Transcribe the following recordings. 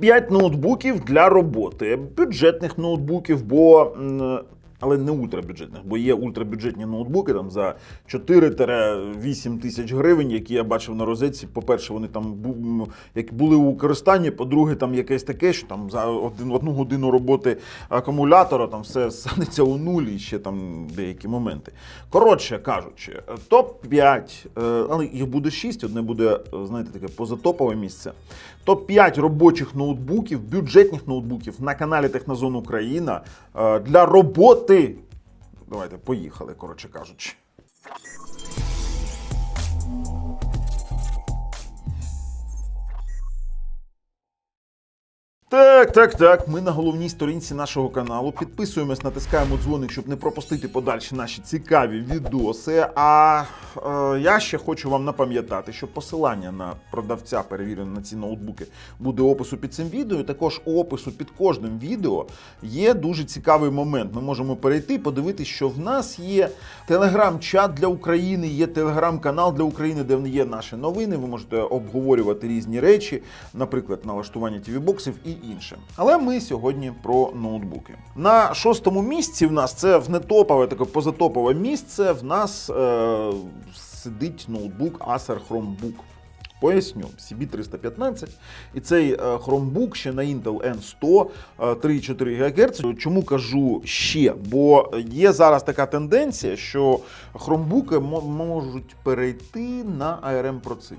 Топ-5 ноутбуків для роботи, бюджетних ноутбуків, бо. Але не ультрабюджетних, бо є ультрабюджетні ноутбуки там за 4-8 тисяч гривень, які я бачив на розетці. По-перше, вони там були у використанні. По-друге, там якесь таке, що там за одну годину роботи акумулятора там все станеться у нулі, ще там деякі моменти. Коротше кажучи, топ-5, е, але їх буде 6, одне буде, е, знаєте, таке позатопове місце. Топ-5 робочих ноутбуків, бюджетних ноутбуків на каналі Технозон Україна е, для роботи. Давайте, поїхали, коротше кажучи. Так, так, так. Ми на головній сторінці нашого каналу. Підписуємось, натискаємо дзвоник, щоб не пропустити подальші наші цікаві відоси. А е, я ще хочу вам напам'ятати, що посилання на продавця, перевірене на ці ноутбуки, буде опису під цим відео. Також у опису під кожним відео є дуже цікавий момент. Ми можемо перейти, подивитися, що в нас є телеграм-чат для України, є телеграм-канал для України, де є наші новини. Ви можете обговорювати різні речі, наприклад, налаштування TV-боксів і інше. Але ми сьогодні про ноутбуки. На шостому місці в нас це в нетопове, таке позатопове місце. В нас е, сидить ноутбук Acer Chromebook. Поясню, CB315, і цей е, Chromebook ще на Intel N100 е, 3,4 ГГц. Чому кажу ще? Бо є зараз така тенденція, що мо- можуть перейти на ARM проци.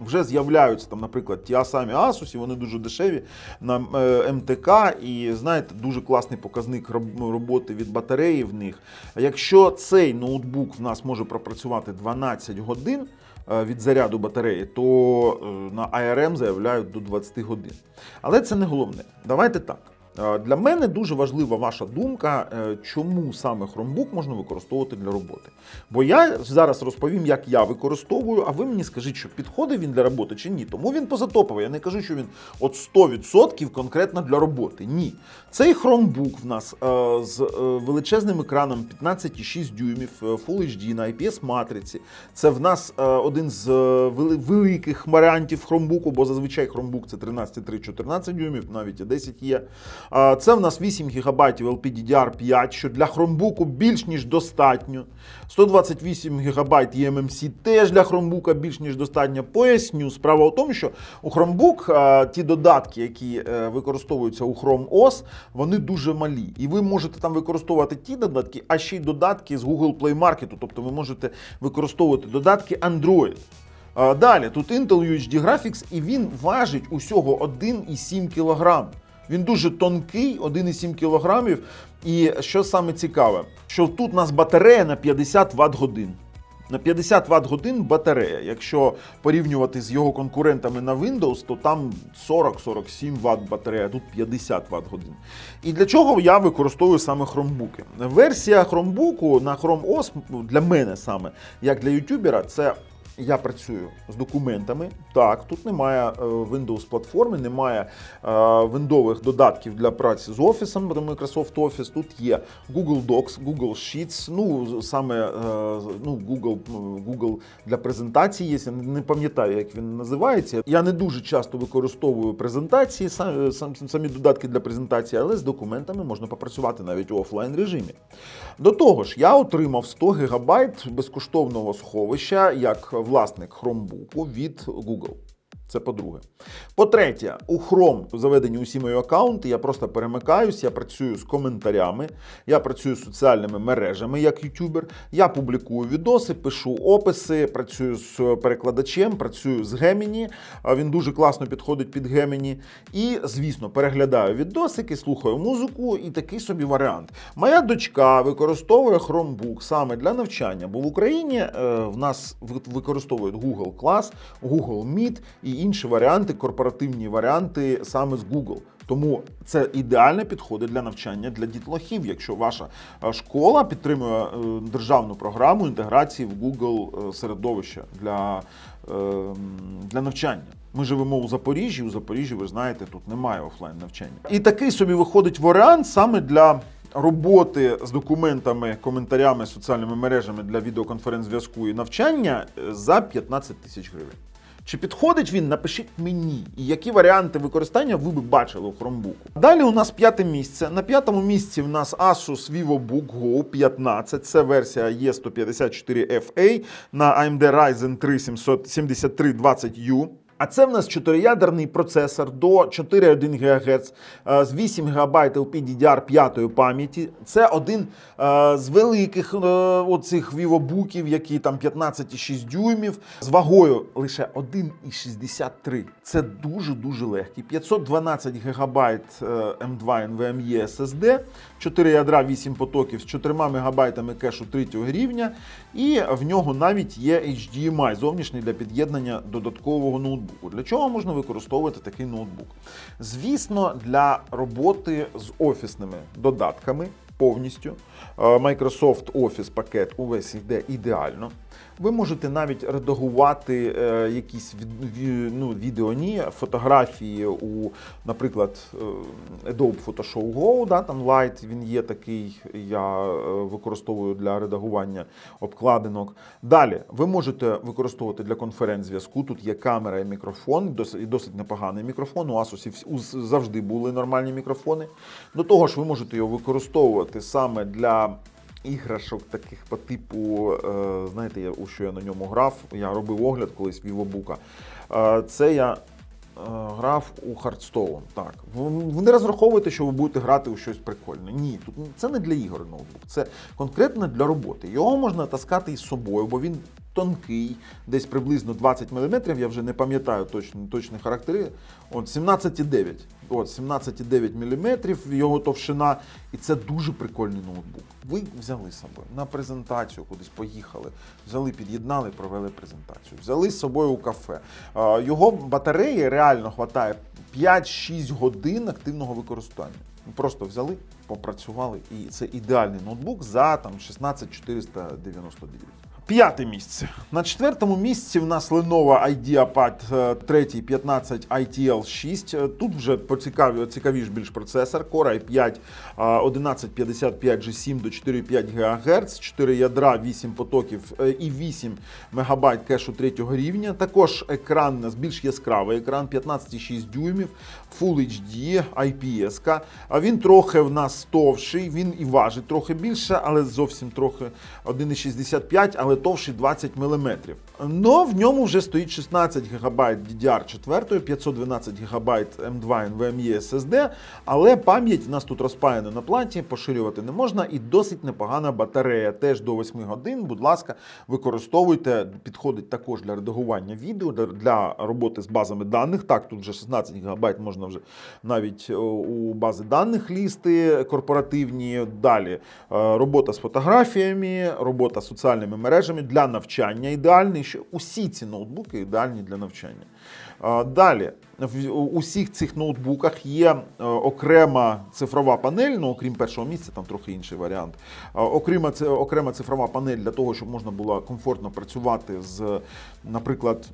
Вже з'являються там, наприклад, ті самі Asus, і вони дуже дешеві на е, МТК, і знаєте, дуже класний показник роботи від батареї в них. Якщо цей ноутбук в нас може пропрацювати 12 годин е, від заряду батареї, то е, на ARM заявляють до 20 годин. Але це не головне. Давайте так. Для мене дуже важлива ваша думка, е, чому саме Chromebook можна використовувати для роботи. Бо я зараз розповім, як я використовую, а ви мені скажіть, що підходить він для роботи чи ні. Тому він позатоповий. Я не кажу, що він от 100% конкретно для роботи. Ні. Цей Chromebook в нас е, з е, величезним екраном 15,6 дюймів, Full HD на IPS матриці. Це в нас один з великих варіантів Chromebook, бо зазвичай Chromebook це 13,3-14 дюймів, навіть і 10 є. Це в нас 8 ГБ LPDDR5, що для Chromebook більш ніж достатньо. 128 ГБ eMMC теж для Chromebook більш ніж достатньо. Поясню, справа в тому, що у а, ті додатки, які е, використовуються у Chrome OS, вони дуже малі. І ви можете там використовувати ті додатки, а ще й додатки з Google Play Market, тобто ви можете використовувати додатки Android. Далі тут Intel UHD Graphics, і він важить усього 1,7 кг. Він дуже тонкий, 1,7 кг. І що саме цікаве, що тут у нас батарея на 50 Вт годин. На 50 Вт годин батарея. Якщо порівнювати з його конкурентами на Windows, то там 40-47 Вт батарея, тут 50 Вт годин. І для чого я використовую саме хромбуки? Версія хромбуку на Chrome OS для мене саме, як для ютубера, це я працюю з документами. Так, тут немає е, Windows платформи, немає е, виндових додатків для праці з офісом, бо Microsoft Office. Тут є Google Docs, Google Sheets, ну саме е, ну, Google, Google для презентації є. Я не пам'ятаю, як він називається. Я не дуже часто використовую презентації, сам, сам- самі додатки для презентації, але з документами можна попрацювати навіть у офлайн режимі. До того ж, я отримав 100 ГБ безкоштовного сховища як власник Chromebook від Google. Це по-друге. По-третє, у Chrome заведені усі мої аккаунти. Я просто перемикаюсь, я працюю з коментарями, я працюю з соціальними мережами як ютубер. Я публікую відоси, пишу описи, працюю з перекладачем, працюю з Gemini. Він дуже класно підходить під Gemini. І, звісно, переглядаю відосики, слухаю музику і такий собі варіант. Моя дочка використовує Chromebook саме для навчання, бо в Україні е, в нас використовують Google Class, Google Meet і інші варіанти, корпоративні варіанти саме з Google. Тому це ідеально підходить для навчання для дітлахів, якщо ваша е, школа підтримує е, державну програму інтеграції в Google е, середовище для, для навчання. Ми живемо у Запоріжжі. У Запоріжжі, ви знаєте, тут немає офлайн навчання. І такий собі виходить варіант саме для роботи з документами, коментарями, соціальними мережами для відеоконференц-зв'язку і навчання за 15 тисяч гривень. Чи підходить він? Напишіть мені. І які варіанти використання ви б бачили у Chromebook. Далі у нас п'яте місце. На п'ятому місці в нас Asus VivoBook Go 15. Це версія E154FA на AMD Ryzen 3 7320U. А це в нас чотириядерний процесор до 4,1 ГГц е, з 8 ГБ LPDDR5 пам'яті. Це один е, з великих е, оцих вівобуків, які там 15,6 дюймів, з вагою лише 1,63. Це дуже-дуже легкий. 512 ГБ M2 NVMe SSD, 4 ядра 8 потоків з 4 МБ кешу 3 рівня, і в нього навіть є HDMI зовнішній для під'єднання додаткового ноутбуку. Для чого можна використовувати такий ноутбук? Звісно, для роботи з офісними додатками повністю. Е, Microsoft Office пакет увесь йде ідеально. Ви можете навіть редагувати е, якісь ну, відео, ні, фотографії у, наприклад, е, Adobe Photoshop Go, да, там Light, він є такий, я е, використовую для редагування обкладинок. Далі ви можете використовувати для конференц-зв'язку. Тут є камера і мікрофон, досить, і досить непоганий мікрофон. У Asus завжди були нормальні мікрофони. До того ж, ви можете його використовувати саме для іграшок таких по типу, е, знаєте, у що я на ньому грав. Я робив огляд колись Вівобука. Е, це я. е, Грав у Хардстоун. Так. Ви не розраховуєте, що ви будете грати у щось прикольне. Ні, тут це не для ігор ноутбук, це конкретно для роботи. Його можна таскати із собою, бо він тонкий, десь приблизно 20 мм, я вже не пам'ятаю точно, точні характери. От 17,9. От 17,9 мм його товщина, і це дуже прикольний ноутбук. Ви взяли з собою на презентацію, кудись поїхали, взяли, під'єднали, провели презентацію. Взяли з собою у кафе. Його батареї реально хватає 5-6 годин активного використання. Просто взяли, попрацювали, і це ідеальний ноутбук за там 16499. П'яте місце. На четвертому місці в нас Lenovo IdeaPad е, 3 15 ITL 6. Е, Тут вже поцікаві, цікавіш більш процесор. Core i5 е, 1155 G7 до 4,5 ГГц, 4 ядра, 8 потоків е, і 8 МБ кешу третього рівня. Також екран у нас більш яскравий екран 15,6 дюймів, Full HD, IPS. А він трохи в нас товший, він і важить трохи більше, але зовсім трохи 1,65, але товщий 20 мм. Но в ньому вже стоїть 16 ГБ DDR4, 512 ГБ M2 NVMe SSD, але пам'ять в нас тут розпаяна на платі, поширювати не можна, і досить непогана батарея. Теж до 8 годин. Будь ласка, використовуйте. Підходить також для редагування відео, для- для роботи з базами даних. Так, тут вже 16 ГБ можна вже навіть е, у бази даних лізти корпоративні. Далі е, робота з фотографіями, робота з соціальними мережами для навчання ідеальний. Що усі ці ноутбуки ідеальні для навчання. Далі в усіх цих ноутбуках є е, окрема цифрова панель, ну окрім першого місця, там трохи інший варіант. Окрема, окрема цифрова панель для того, щоб можна було комфортно працювати з, наприклад,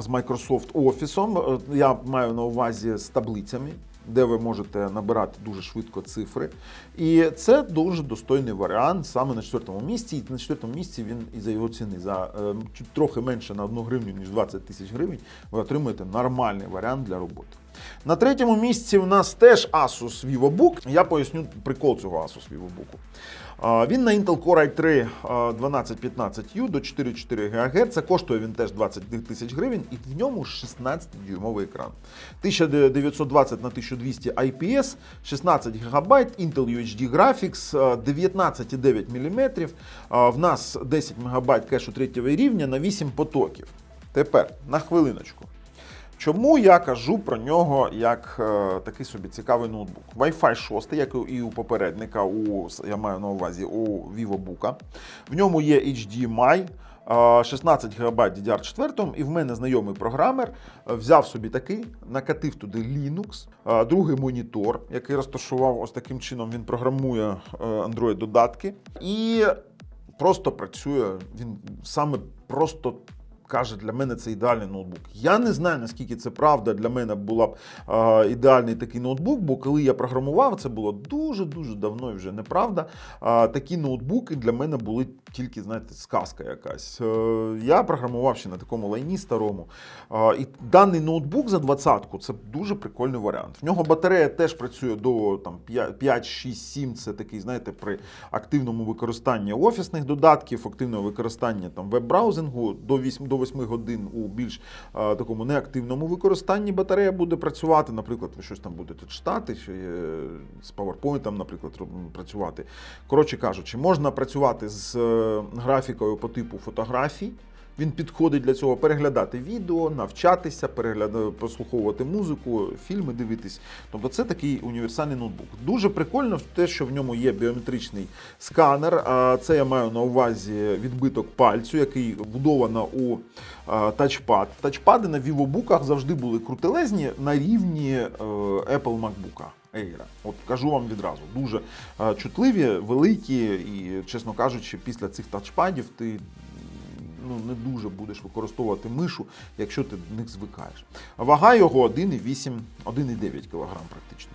з Microsoft Office. Е, Я маю на увазі з таблицями. Де ви можете набирати дуже швидко цифри. І це дуже достойний варіант саме на четвертому місці. І на четвертому місці він і за його ціни. За е, чуть трохи менше на одну гривню, ніж 20 тисяч гривень, ви отримуєте нормальний варіант для роботи. На третьому місці у нас теж Asus VivoBook. Я поясню прикол цього Asus VivoBook. Він на Intel Core i3 а, 1215U до 4,4 ГГц. Коштує він теж 20 тисяч гривень, і в ньому 16-дюймовий екран. 1920 на 1200 IPS, 16 ГБ, Intel UHD Graphics, 19,9 мм. В нас 10 МБ кешу третього рівня на 8 потоків. Тепер на хвилиночку. Чому я кажу про нього як е, такий собі цікавий ноутбук? Wi-Fi 6, як і у попередника, у, я маю на увазі у VivoBook. В ньому є HDMI, е, 16 ГБ DDR4, і в мене знайомий програмер е, взяв собі такий, накатив туди Linux, е, другий монітор, який розташував ось таким чином, він програмує е, Android-додатки. І просто працює. Він саме просто каже, для мене це ідеальний ноутбук. Я не знаю, наскільки це правда. Для мене була б е, ідеальний такий ноутбук, бо коли я програмував, це було дуже-дуже давно і вже неправда. Е, такі ноутбуки для мене були тільки, знаєте, сказка якась. Е, я програмував ще на такому лайні старому. Е, і даний ноутбук за 20-ку це дуже прикольний варіант. В нього батарея теж працює до там, 5, 6, 7. Це такий, знаєте, при активному використанні офісних додатків, активного використання там веб-браузингу до 8, до 8 годин у більш а, такому неактивному використанні батарея буде працювати. Наприклад, ви щось там будете читати, чи е, з PowerPoint, наприклад, працювати. Коротше кажучи, можна працювати з е, графікою по типу фотографій. Він підходить для цього переглядати відео, навчатися, перегляда... прослуховувати музику, фільми дивитись. Тобто це такий універсальний ноутбук. Дуже прикольно те, що в ньому є біометричний сканер. А Це я маю на увазі відбиток пальцю, який вбудовано у тачпад. Тачпади на вівобуках завжди були крутелезні на рівні е, Apple MacBook. Air. От кажу вам відразу, дуже е, чутливі, великі, і, чесно кажучи, після цих тачпадів ти ну, не дуже будеш використовувати мишу, якщо ти до них звикаєш. Вага його 1,8, 1,9 кг практично.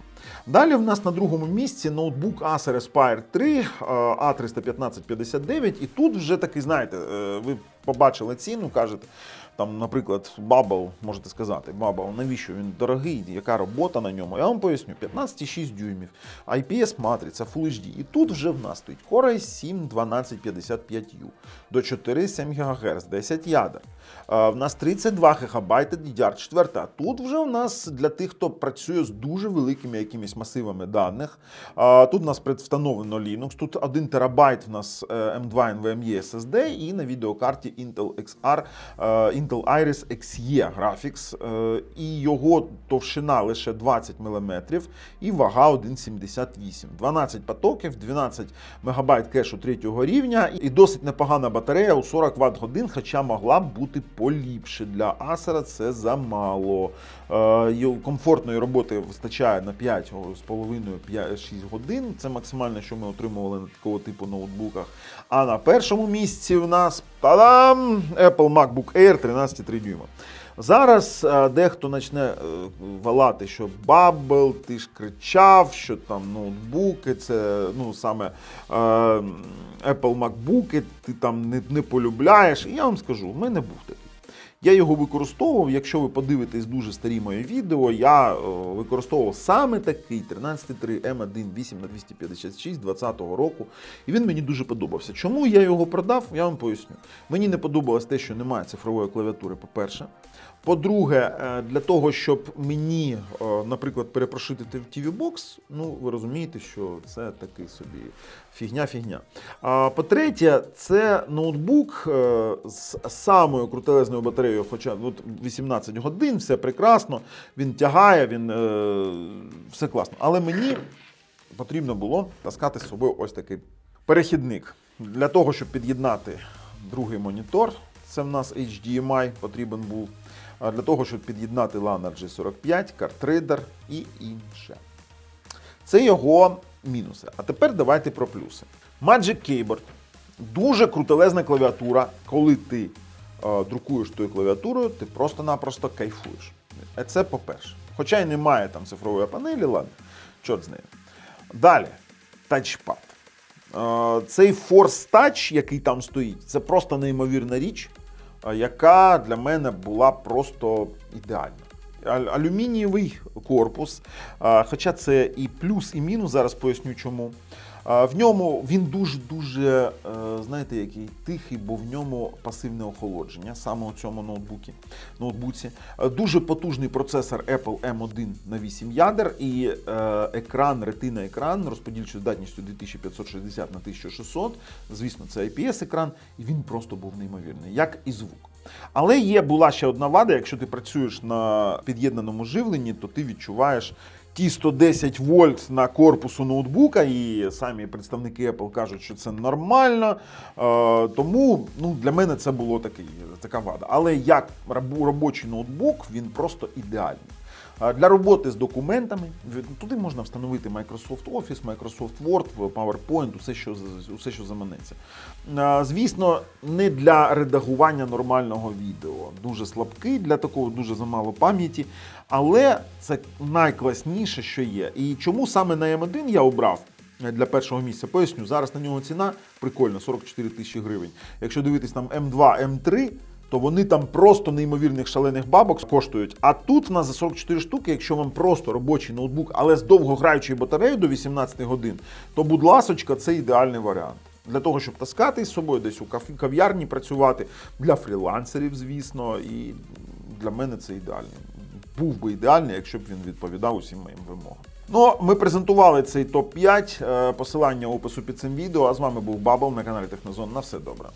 Далі в нас на другому місці ноутбук Acer Aspire 3 е, A31559. І тут вже такий, знаєте, е, ви побачили ціну, кажете, там, наприклад, Bubble, можете сказати, Bubble, навіщо він дорогий, яка робота на ньому? Я вам поясню, 15,6 дюймів, IPS матриця, Full HD. І тут вже в нас стоїть Core i7 1255U до 4,7 ГГц, 10 ядер. Е, В нас 32 ГБ DDR4. А тут вже у нас для тих, хто працює з дуже великими якимись масивами даних. Тут у нас предвстановлено Linux, тут 1 терабайт в нас е, M2 NVMe SSD і на відеокарті Intel XR, е, Intel Iris Xe Graphics. Е, І його товщина лише 20 мм і вага 1,78. 12 потоків, 12 МБ кешу третього рівня і досить непогана батарея у 40 Вт годин, хоча могла б бути поліпше. Для Acer це замало. Е, комфортної роботи вистачає на 5,5-6 годин. Це максимально, що ми отримували на такого типу ноутбуках. А на першому місці в нас та-дам! Apple MacBook Air 13,3 дюйма. Зараз е, дехто почне е, валати, що Bubble, ти ж кричав, що там ноутбуки, це ну саме е, Apple MacBook, ти там не, не полюбляєш. І я вам скажу, в мене був такий. Я його використовував. Якщо ви подивитесь дуже старі мої відео, я використовував саме такий 13.3 M1 8 на 256 20 року. І він мені дуже подобався. Чому я його продав? Я вам поясню. Мені не подобалось те, що немає цифрової клавіатури, по-перше. По-друге, е, для того, щоб мені, е, наприклад, перепрошити TV Box, ну ви розумієте, що це такий собі фігня-фігня. А по-третє, це ноутбук е, з самою крутелезною батареєю, хоча от 18 годин, все прекрасно, він тягає, він все класно. Але мені потрібно було таскати з собою ось такий перехідник для того, щоб під'єднати другий монітор. Це в нас HDMI потрібен був. Для того, щоб під'єднати LAN G45, картридер і інше. Це його мінуси. А тепер давайте про плюси. Magic Keyboard. Дуже крутелезна клавіатура. Коли ти е, друкуєш тою клавіатурою, ти просто-напросто кайфуєш. Е, Це по-перше. Хоча й немає там цифрової панелі, ладно, чорт з нею. Далі, тачпад. Е, Цей Force Touch, який там стоїть, це просто неймовірна річ, е, яка для мене була просто ідеальна. Алюмінієвий корпус, хоча це і плюс, і мінус, зараз поясню чому. В ньому він дуже-дуже, е, знаєте, який тихий, бо в ньому пасивне охолодження, саме у цьому ноутбуці. ноутбуці. Е, Дуже потужний процесор Apple M1 на 8 ядер і е, екран, ретина екран розподільчою здатністю 2560 на 1600. Звісно, це IPS-екран, і він просто був неймовірний, як і звук. Але є була ще одна вада, якщо ти працюєш на під'єднаному живленні, то ти відчуваєш ті 110 вольт на корпусу ноутбука, і самі представники Apple кажуть, що це нормально. Е, тому ну, для мене це було такий, така вада. Але як робочий ноутбук, він просто ідеальний. Для роботи з документами туди можна встановити Microsoft Office, Microsoft Word, PowerPoint, усе, що, усе, що заманеться. Звісно, не для редагування нормального відео. Дуже слабкий, для такого дуже замало пам'яті. Але це найкласніше, що є. І чому саме на М1 я обрав? Для першого місця поясню. Зараз на нього ціна прикольна 44 тисячі гривень. Якщо дивитись там М2, М3, то вони там просто неймовірних шалених бабок коштують. А тут в нас за 44 штуки, якщо вам просто робочий ноутбук, але з довгограючою батареєю до 18 годин, то будь ласочка, це ідеальний варіант. Для того, щоб таскати з собою десь у кав'ярні працювати, для фрілансерів, звісно, і для мене це ідеальний. Був би ідеальний, якщо б він відповідав усім моїм вимогам. Ну, ми презентували цей топ-5. Посилання опису під цим відео. А з вами був Бабл на каналі Технозон. На все добре.